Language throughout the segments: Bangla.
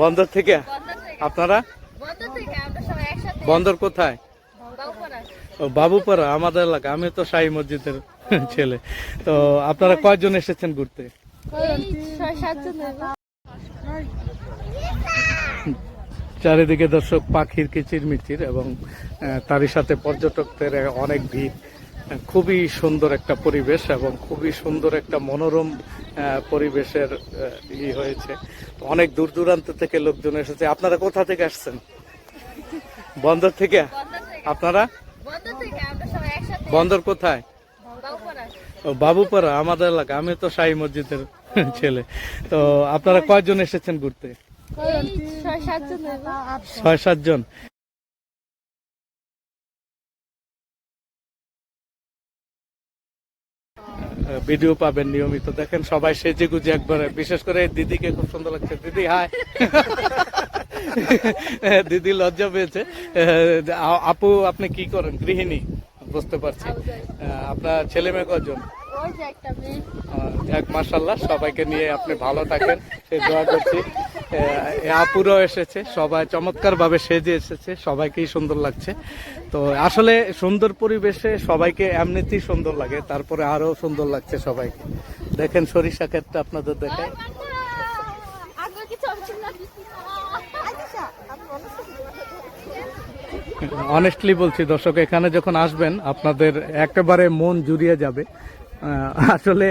বন্দর থেকে? আপনারা? বন্দর কোথায়? বাবুপাড়া, আমাদের এলাকা। আমি তো শাহী মসজিদের ছেলে। তো আপনারা কয়জন এসেছেন ঘুরতে। চারিদিকে দর্শক পাখির কিচিরমিচির এবং তারই সাথে পর্যটকদের অনেক ভিড়। খুবই সুন্দর একটা পরিবেশ এবং খুবই সুন্দর একটা মনোরম পরিবেশের ই হয়েছে। অনেক দূর দূরান্ত থেকে লোকজন এসেছে। আপনারা কোথা থেকে আসছেন? বন্দর থেকে? আপনারা? বন্দর কোথায়? ও বাবুপাড়া আমাদের এলাকা। আমি তো শাহী মসজিদের ছেলে। তো আপনারা কয়জন এসেছেন ঘুরতে? ছয় সাতজন। ভিডিও পাবেন নিয়মিত। দেখেন সবাই সেজে গুজে একবারে। বিশেষ করে দিদিকে খুব সুন্দর লাগছে। দিদি হাই দিদি লজ্জা পেয়েছে। আপু আপনি কি করেন? গৃহিণী বুঝতে পারছি। আপনার ছেলে মেয়ে কজন? এক মার্শাল্লাহ সবাইকে নিয়ে আপনি ভালো থাকেন। সে দোয়া করছি। আপুরাও এসেছে, সবাই চমৎকার ভাবে সেজে এসেছে, সবাইকেই সুন্দর লাগছে। তো আসলে সুন্দর পরিবেশে সবাইকে এমনিতেই সুন্দর লাগে, তারপরে আরও সুন্দর লাগছে সবাইকে। দেখেন সরিষা ক্ষেতটা আপনাদের দেখায় অনেস্টলি বলছি, দর্শক, এখানে যখন আসবেন, আপনাদের একেবারে মন জুড়িয়ে যাবে। আসলে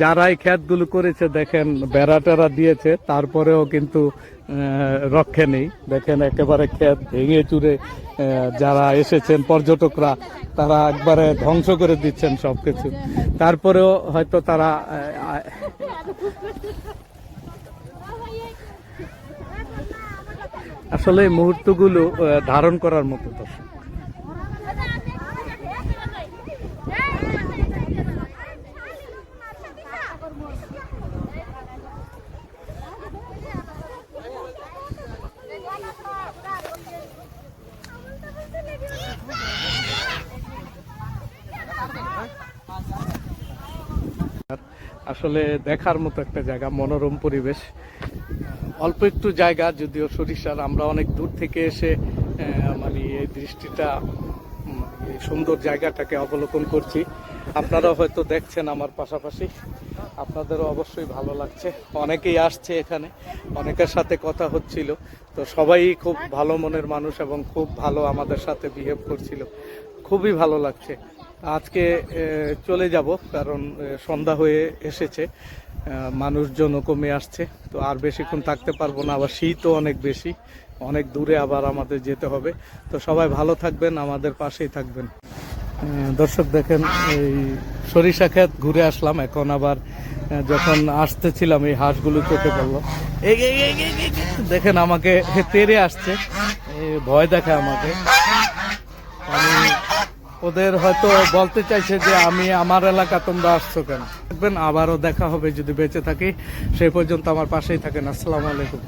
যারাই খ্যাতগুলো করেছে, দেখেন বেড়া টেরা দিয়েছে, তারপরেও কিন্তু রক্ষে নেই। দেখেন, একেবারে ক্ষেত ভেঙে চুরে যারা এসেছেন, পর্যটকরা, তারা একবারে ধ্বংস করে দিচ্ছেন সবকিছু। তারপরেও হয়তো তারা আসলে এই মুহূর্তগুলো ধারণ করার মতো দর্শক। আসলে দেখার মতো একটা জায়গা, মনোরম পরিবেশ। অল্প একটু জায়গা, যদিও সরিষার, আমরা অনেক দূর থেকে এসে মানে এই দৃষ্টিটা এই সুন্দর জায়গাটাকে অবলোকন করছি। আপনারাও হয়তো দেখছেন আমার পাশাপাশি। আপনাদেরও অবশ্যই ভালো লাগছে। অনেকেই আসছে এখানে, অনেকের সাথে কথা হচ্ছিল। তো সবাই খুব ভালো মনের মানুষ এবং খুব ভালো আমাদের সাথে বিহেভ করছিল। খুবই ভালো লাগছে। আজকে চলে যাব, কারণ সন্ধ্যা হয়ে এসেছে। মানুষজনও কমে আসছে, তো আর বেশিক্ষণ থাকতে পারব না, আবার শীতও অনেক বেশি। অনেক দূরে আবার আমাদের যেতে হবে। তো সবাই ভালো থাকবেন, আমাদের পাশেই থাকবেন। দর্শক, দেখেন, এই সরিষা ক্ষেত ঘুরে আসলাম। এখন আবার যখন আসতেছিলাম, এই হাঁসগুলো চোখে পড়ল। দেখেন আমাকে তেরে আসছে। ভয় দেখে আমাকে। আমি ওদের হয়তো বলতে চাইছে যে আমি আমার এলাকা তোমরা আসছো কেন? দেখবেন আবারও দেখা হবে যদি বেঁচে থাকি। সেই পর্যন্ত আমার পাশেই থাকেন। আসসালামু আলাইকুম।